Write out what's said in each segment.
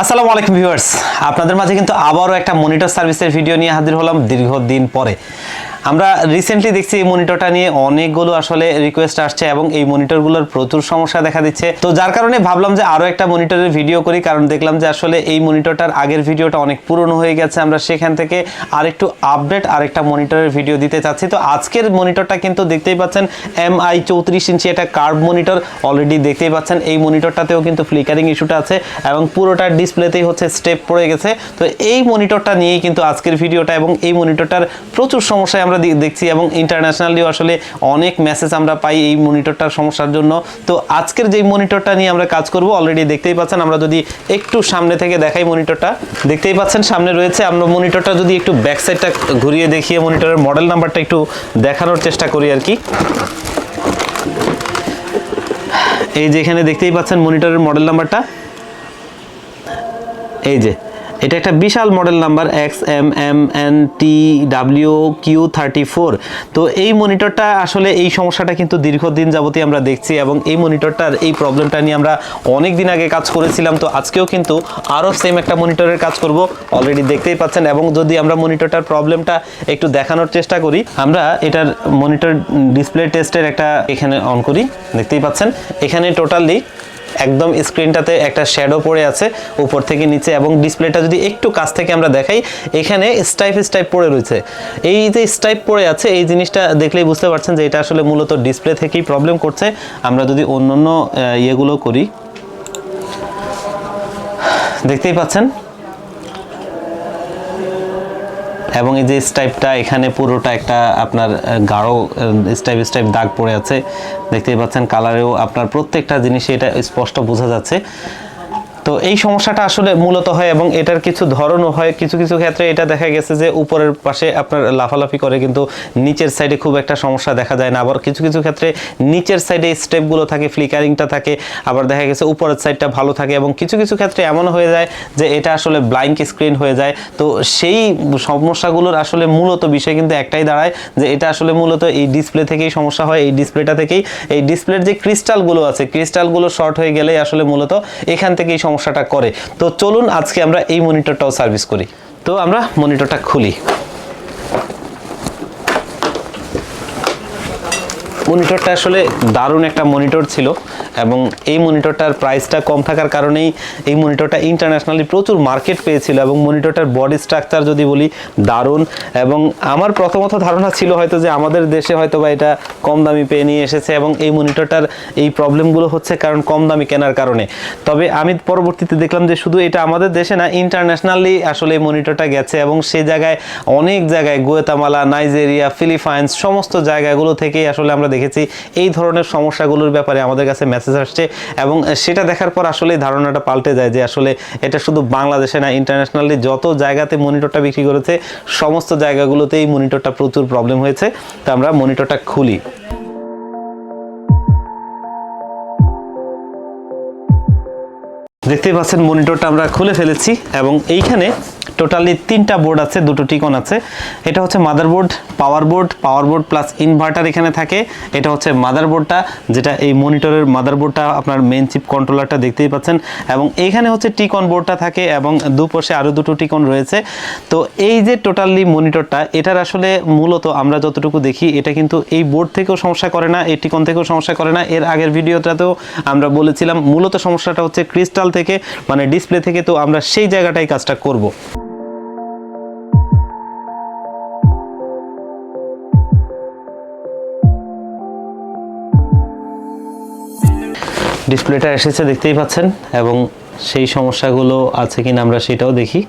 আসসালামু আলাইকুম ভিউয়ার্স। আপনাদের মাঝে কিন্তু আবারও একটা মনিটর সার্ভিসের ভিডিও নিয়ে হাজির হলাম দীর্ঘদিন পরে। আমরা রিসেন্টলি দেখছি এই মনিটরটা নিয়ে অনেকগুলো আসলে রিকোয়েস্ট আসছে এবং এই মনিটরগুলোর প্রচুর সমস্যা দেখা দিচ্ছে। তো যার কারণে ভাবলাম যে আরও একটা মনিটরের ভিডিও করি, কারণ দেখলাম যে আসলে এই মনিটরটার আগের ভিডিওটা অনেক পুরনো হয়ে গেছে। আমরা সেখান থেকে আরেকটু আপডেট আরেকটা মনিটরের ভিডিও দিতে চাচ্ছি। তো আজকের মনিটরটা কিন্তু দেখতেই পাচ্ছেন এম আই চৌত্রিশ ইঞ্চি একটা কার্ভ মনিটর। অলরেডি দেখতেই পাচ্ছেন এই মনিটরটাতেও কিন্তু ফ্লিকারিং ইস্যুটা আছে এবং পুরোটার ডিসপ্লেতেই হচ্ছে স্টেপ পড়ে গেছে। তো এই মনিটরটা নিয়েই কিন্তু আজকের ভিডিওটা এবং এই মনিটরটার প্রচুর সমস্যায় আমরা দেখছি এবং ইন্টারন্যাশনালিও আসলে অনেক মেসেজ আমরা পাই এই মনিটরটার সমস্যার জন্য। তো আজকের যেই মনিটরটা নিয়ে আমরা কাজ করব অলরেডি দেখতেই পাচ্ছেন, আমরা যদি একটু সামনে থেকে দেখাই মনিটরটা দেখতেই পাচ্ছেন সামনে রয়েছে, আমরা মনিটরটা যদি একটু ব্যাক সাইডটা ঘুরিয়ে দেখিয়ে মনিটরের মডেল নাম্বারটা একটু দেখানোর চেষ্টা করি আর কি। এই যে এখানে দেখতেই পাচ্ছেন মনিটরের মডেল নাম্বারটা এই যে, এটা একটা বিশাল model number X M M N T W Q thirty four তো এই মনিটরটা আসলে এই সমস্যাটা কিন্তু দীর্ঘদিন যাবতই আমরা দেখছি এবং এই মনিটরটার এই প্রবলেমটা নিয়ে আমরা অনেক দিন আগে কাজ করেছিলাম। তো আজকেও কিন্তু আরও সেম একটা মনিটরের কাজ করব। অলরেডি দেখতেই পাচ্ছেন এবং যদি আমরা মনিটরটার প্রবলেমটা একটু দেখানোর চেষ্টা করি, আমরা এটার মনিটর ডিসপ্লে টেস্টের একটা এখানে অন করি। দেখতেই পাচ্ছেন, এখানে টোটালি একদম স্ক্রিনটাতে একটা শ্যাডো পড়ে আছে উপর থেকে নিচে এবং ডিসপ্লেটা যদি একটু কাছ থেকে আমরা দেখাই, এখানে স্টাইপ স্টাইপ পড়ে রয়েছে। এই যে স্টাইপ পড়ে আছে, এই জিনিসটা দেখলেই বুঝতে পারছেন যে এটা আসলে মূলত ডিসপ্লে থেকেই প্রবলেম করছে। আমরা যদি অন্য অন্য ইয়েগুলো করি, দেখতেই পাচ্ছেন? এবং এই যে স্টাইপটা, এখানে পুরোটা একটা আপনার গাঢ় স্টাইপ স্টাইপ দাগ পড়ে আছে। দেখতেই পাচ্ছেন, কালারেও আপনার প্রত্যেকটা জিনিসে এটা স্পষ্ট বোঝা যাচ্ছে। তো এই সমস্যাটা আসলে মূলত হয় এবং এটার কিছু ধরনও হয়। কিছু কিছু ক্ষেত্রে এটা দেখা গেছে যে উপরের পাশে আপনার লাফালাফি করে কিন্তু নিচের সাইডে খুব একটা সমস্যা দেখা যায় না। আবার কিছু কিছু ক্ষেত্রে নিচের সাইডে স্টেপগুলো থাকে, ফ্লিকারিংটা থাকে, আবার দেখা গেছে উপরের সাইডটা ভালো থাকে এবং কিছু কিছু ক্ষেত্রে এমন হয়ে যায় যে এটা আসলে ব্লাইঙ্ক স্ক্রিন হয়ে যায়। তো সেই সমস্যাগুলোর আসলে মূলত বিষয় কিন্তু একটাই দাঁড়ায় যে এটা আসলে মূলত এই ডিসপ্লে থেকেই সমস্যা হয়। এই ডিসপ্লেটা থেকেই এই ডিসপ্লের যে ক্রিস্টালগুলো আছে, ক্রিস্টালগুলো শর্ট হয়ে গেলেই আসলে মূলত এখান থেকেই সমস্যাটা করে। তো চলুন আজকে আমরা এই মনিটরটাও সার্ভিস করি। তো আমরা মনিটরটা খুলি। মনিটরটা আসলে দারুণ একটা মনিটর ছিল। এবং এই মনিটরটার প্রাইসটা কম থাকার কারণেই এই মনিটরটা ইন্টারন্যাশনালি প্রচুর মার্কেট পেয়েছিল এবং মনিটরটার বডি স্ট্রাকচার যদি বলি দারুণ। এবং আমার প্রথমত ধারণা ছিল হয়তো যে আমাদের দেশে হয়তো বা এটা কম দামি পেয়ে নিয়ে এসেছে এবং এই মনিটরটার এই প্রবলেমগুলো হচ্ছে কারণ কম দামি কেনার কারণে। তবে আমি পরবর্তীতে দেখলাম যে শুধু এটা আমাদের দেশে না ইন্টারন্যাশনালি আসলে এই মনিটরটা গেছে এবং সে জায়গায় অনেক জায়গায় গোয়েতামালা, নাইজেরিয়া, ফিলিপাইন্স সমস্ত জায়গাগুলো থেকেই আসলে আমরা দেখেছি এই ধরনের সমস্যাগুলোর ব্যাপারে আমাদের কাছে মেসেজ আসছে এবং সেটা দেখার পর আসলে ধারণাটা পাল্টে যায় যে আসলে এটা শুধু বাংলাদেশে না ইন্টারন্যাশনালি যত জায়গাতে মনিটরটা বিক্রি করেছে, সমস্ত জায়গাগুলোতে এই মনিটরটা প্রচুর প্রবলেম হয়েছে। তো আমরা মনিটরটা খুলি। দেখতেই পাচ্ছেন মনিটরটা আমরা খুলে ফেলেছি এবং এইখানে টোটালি তিনটা বোর্ড আছে, দুটো টিকন আছে। এটা হচ্ছে motherboard power board power board plus inverter এখানে থাকে। এটা হচ্ছে মাদারবোর্ডটা যেটা এই মনিটরের মাদারবোর্ডটা আপনার মেন চিপ কন্ট্রোলারটা দেখতেই পাচ্ছেন। এবং এইখানে হচ্ছে টিকন বোর্ডটা থাকে এবং দুপাশে আরও দুটো টিকন রয়েছে। তো এই যে টোটালি মনিটরটা, এটার আসলে মূলত আমরা যতটুকু দেখি, এটা কিন্তু এই বোর্ড থেকেও সমস্যা করে না, এই টিকন থেকেও সমস্যা করে না। এর আগের ভিডিওটাতেও আমরা বলেছিলাম, মূলত সমস্যাটা হচ্ছে ক্রিস্টাল থেকে মানে ডিসপ্লে থেকে, তো আমরা সেই জায়গাটাই কাজটা করব। ডিসপ্লেটা এসেছে দেখতেই পাচ্ছেন, এবং সেই সমস্যাগুলো আছে কিনা আমরা সেটাও দেখি।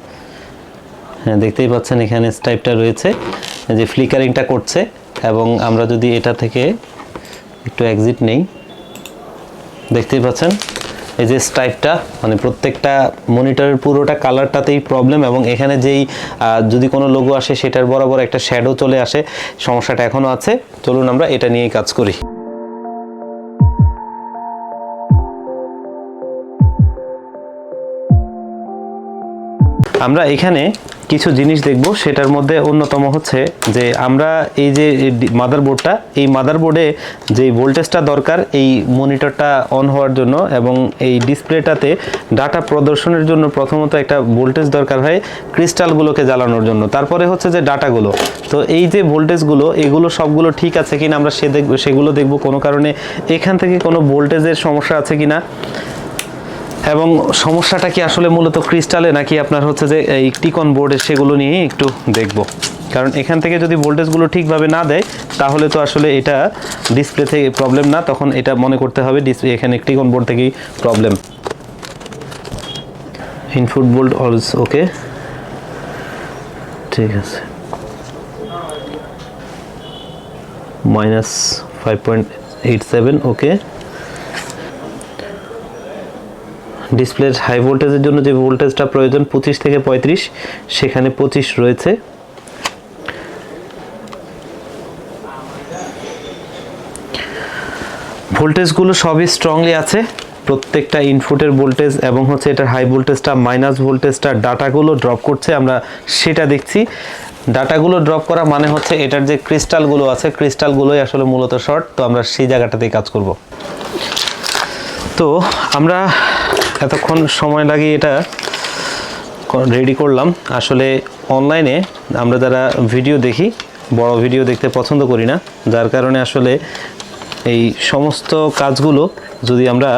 হ্যাঁ দেখতেই পাচ্ছেন এখানে স্টাইপটা রয়েছে, যে ফ্লিকারিংটা করছে, এবং আমরা যদি এটা থেকে একটু এক্সিট নেই, দেখতেই পাচ্ছেন এই যে স্টাইপটা মানে প্রত্যেকটা মনিটরের পুরোটা কালারটাতেই প্রবলেম এবং এখানে যেই যদি কোনো লোগো আসে সেটার বরাবর একটা শ্যাডো চলে আসে, সমস্যাটা এখনও আছে। চলুন আমরা এটা নিয়েই কাজ করি। আমরা এখানে কিছু জিনিস দেখব, সেটার মধ্যে অন্যতম হচ্ছে যে আমরা এই যে মাদারবোর্ডটা এই মাদারবোর্ডে যে ভোল্টেজটা দরকার, এই মনিটরটা অন হওয়ার জন্য এবং এই ডিসপ্লেটাতে ডাটা প্রদর্শনের জন্য প্রথমত একটা ভোল্টেজ দরকার হয় ক্রিস্টালগুলোকে জ্বালানোর জন্য। তারপরে হচ্ছে যে ডাটাগুলো তো এই যে ভোল্টেজগুলো এগুলো সবগুলো ঠিক আছে কিনা আমরা সে দেখব সেগুলো দেখব কোনো কারণে। এখান থেকে কোনো ভোল্টেজের সমস্যা আছে কিনা? এবং সমস্যাটা কি আসলে মূলত ক্রিস্টালে নাকি আপনার হচ্ছে যে এই টিকন বোর্ডে সেগুলো নিয়ে একটু দেখব? কারণ এখান থেকে যদি ভোল্টেজগুলো ঠিকভাবে না দেয়, তাহলে তো আসলে এটা ডিসপ্লে থেকে প্রবলেম না, তখন এটা মনে করতে হবে ডিসপ্লে এখানে টিকন বোর্ড থেকেই প্রবলেম ইনপুট বোল্ট অলস ওকে ঠিক আছে। Minus five point eight seven okay ডিসপ্লের হাই ভোল্টেজের জন্য যে ভোল্টেজটা প্রয়োজন পঁচিশ থেকে পঁয়ত্রিশ, সেখানে পঁচিশ রয়েছে। ভোল্টেজগুলো সবই স্ট্রংলি আছে। প্রত্যেকটা ইনপুটের ভোল্টেজ এবং হচ্ছে এটার হাই ভোল্টেজটা মাইনাস ভোল্টেজটা, ডাটাগুলো ড্রপ করছে। আমরা সেটা দেখছি। ডাটাগুলো ড্রপ করা মানে হচ্ছে এটার যে ক্রিস্টালগুলো আছে ক্রিস্টালগুলোই আসলে মূলত শর্ট তো আমরা সেই জায়গাটাতেই কাজ করব। তো আমরা এতক্ষণ সময় লাগিয়ে এটা রেডি করলাম। আসলে অনলাইনে আমরা যারা ভিডিও দেখি, বড় ভিডিও দেখতে পছন্দ করি না, যার কারণে আসলে এই সমস্ত কাজগুলো যদি আমরা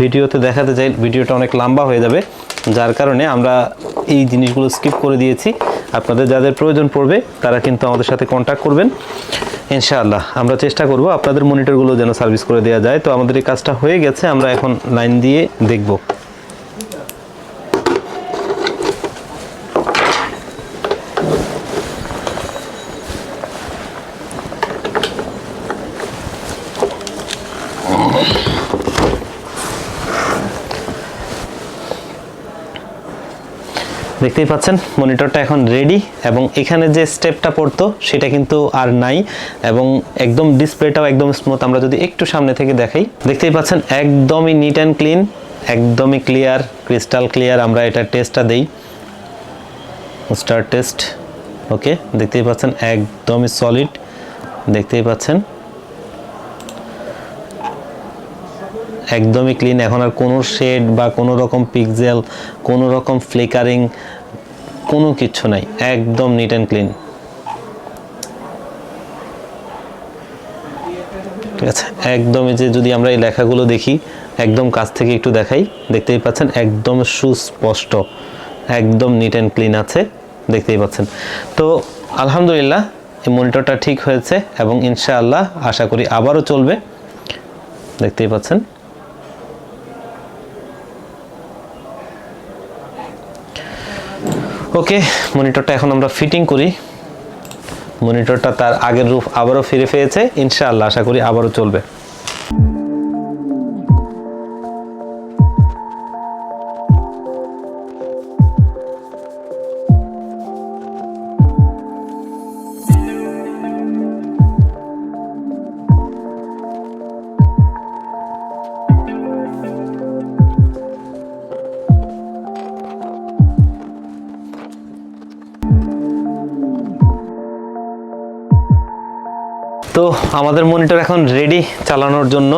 ভিডিওতে দেখাতে চাই ভিডিওটা অনেক লম্বা হয়ে যাবে, যার কারণে আমরা এই জিনিসগুলো স্কিপ করে দিয়েছি। আপনাদের যাদের প্রয়োজন পড়বে, তারা কিন্তু আমাদের সাথে কন্ট্যাক্ট করবেন। ইনশাআল্লাহ, আমরা চেষ্টা করব আপনাদের মনিটরগুলো যেন সার্ভিস করে দেওয়া যায়। তো আমাদের এই কাজটা হয়ে গেছে, আমরা এখন লাইন দিয়ে দেখব। দেখতেই পাচ্ছেন মনিটরটা এখন রেডি এবং এখানে যে স্টেপটা পড়তো সেটা কিন্তু আর নাই এবং একদম ডিসপ্লেটাও একদম স্মুথ আমরা যদি একটু সামনে থেকে দেখাই, দেখতেই পাচ্ছেন একদমই নিট অ্যান্ড ক্লিন একদমই ক্লিয়ার ক্রিস্টাল ক্লিয়ার আমরা এটা টেস্টটা দেই। স্টার টেস্ট ওকে দেখতেই পাচ্ছেন একদমই সলিড দেখতেই পাচ্ছেন একদমই ক্লিন এখন আর কোনো শেড বা কোনো রকম পিকজেল কোনো রকম ফ্লিকারিং কোনো কিছু নাই। একদম নিট অ্যান্ড ক্লিন ঠিক আছে? একদমই যে যদি আমরা এই লেখাগুলো দেখি, একদম কাছ থেকে একটু দেখাই, দেখতেই পাচ্ছেন একদম সুস্পষ্ট, একদম নিট অ্যান্ড ক্লিন আছে, দেখতেই পাচ্ছেন। তো আলহামদুলিল্লাহ, এই মনিটরটা ঠিক হয়েছে এবং ইনশাআল্লাহ আশা করি আবারও চলবে, দেখতেই পাচ্ছেন। ওকে মনিটরটা এখন আমরা ফিটিং করি। মনিটরটা তার আগের রূপ আবারও ফিরে পেয়েছে। ইনশাআল্লাহ, আশা করি আবারও চলবে। তো আমাদের মনিটর এখন রেডি চালানোর জন্য।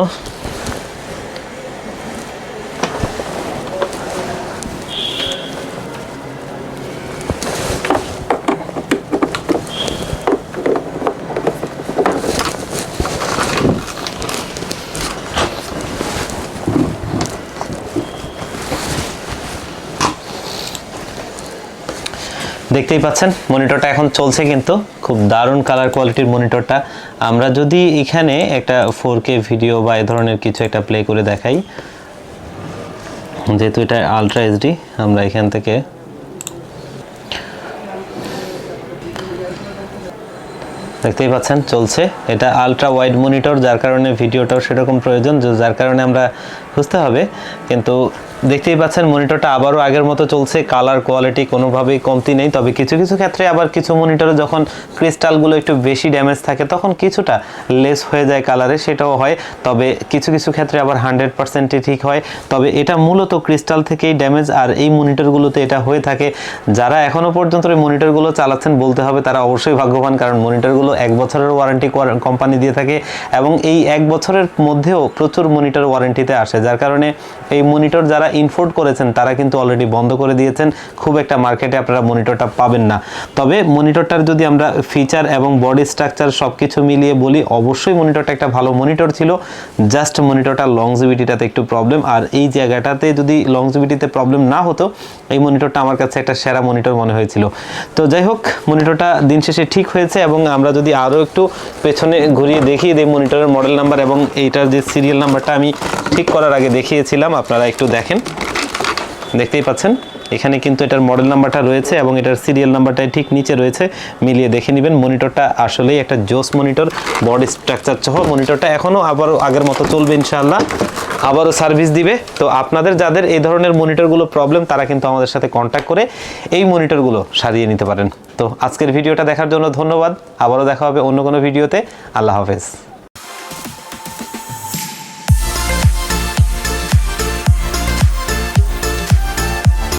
দেখতেই পাচ্ছেন মনিটরটা এখন চলছে কিন্তু, খুব দারুণ কালার কোয়ালিটির মনিটরটা আমরা যদি এখানে একটা ফোর ভিডিও বা এ ধরনের কিছু একটা প্লে করে দেখাই, যেহেতু এটা আলট্রা এইচডি আমরা এখান থেকে দেখতেই পাচ্ছেন, চলছে। এটা আলট্রা ওয়াইড মনিটর যার কারণে ভিডিওটাও সেরকম প্রয়োজন যার কারণে আমরা বুঝতে হবে। কিন্তু দেখতেই পাচ্ছেন মনিটরটা আবারও আগের মতো চলছে। কালার কোয়ালিটি কোনোভাবেই কমতি নেই। তবে কিছু কিছু ক্ষেত্রে আবার কিছু মনিটরে যখন ক্রিস্টালগুলো একটু বেশি ড্যামেজ থাকে, তখন কিছুটা লেস হয়ে যায় কালারে সেটাও হয়। তবে কিছু কিছু ক্ষেত্রে আবার হান্ড্রেড পার্সেন্টই ঠিক হয়। তবে এটা মূলত ক্রিস্টাল থেকেই ড্যামেজ আর এই মনিটরগুলোতে এটা হয়ে থাকে। যারা এখনও পর্যন্ত এই মনিটরগুলো চালাচ্ছেন, বলতে হবে তারা অবশ্যই ভাগ্যবান, কারণ মনিটরগুলো এক বছরের ওয়ারেন্টি কোম্পানি দিয়ে থাকে। এবং এই এক বছরের মধ্যেও প্রচুর মনিটর ওয়ারেন্টিতে আসে। যার কারণে এই মনিটর যারা ইনফোর্ট করেছেন, তারা কিন্তু অলরেডি বন্ধ করে দিয়েছেন। খুব একটা মার্কেটে আপনারা মনিটরটা পাবেন না। তবে মনিটরটার যদি আমরা ফিচার এবং বডি স্ট্রাকচার সব কিছু মিলিয়ে বলি, অবশ্যই মনিটরটা একটা ভালো মনিটর ছিল। জাস্ট মনিটরটা লংজিভিটিটাতে একটু প্রবলেম আর এই জায়গাটাতে যদি লংজিভিটিতে প্রবলেম না হতো, এই মনিটরটা আমার কাছে একটা সেরা মনিটর মনে হয়েছিল। তো যাই হোক মনিটরটা দিন শেষে ঠিক হয়েছে এবং আমরা যদি আরও একটু পেছনে ঘুরিয়ে দেখিয়ে দিই মনিটরের মডেল নাম্বার এবং এইটার যে সিরিয়াল নাম্বারটা আমি ঠিক করার আগে দেখিয়েছিলাম, আপনারা একটু দেখেন। দেখতেই পাচ্ছেন, এখানে কিন্তু এটার মডেল নাম্বারটা রয়েছে এবং এটার সিরিয়াল নাম্বারটা ঠিক নিচে রয়েছে। মিলিয়ে দেখে নেবেন মনিটরটা আসলেই একটা জোস মনিটর বডি স্ট্রাকচার সহ মনিটরটা এখনও আবারও আগের মতো চলবে ইনশাআল্লাহ। আবারও সার্ভিস দিবে। তো আপনাদের যাদের এই ধরনের মনিটরগুলো প্রবলেম তারা কিন্তু আমাদের সাথে কন্ট্যাক্ট করে এই মনিটরগুলো সারিয়ে নিতে পারেন। তো আজকের ভিডিওটা দেখার জন্য ধন্যবাদ। আবারও দেখা হবে অন্য কোনো ভিডিওতে। আল্লাহ হাফেজ।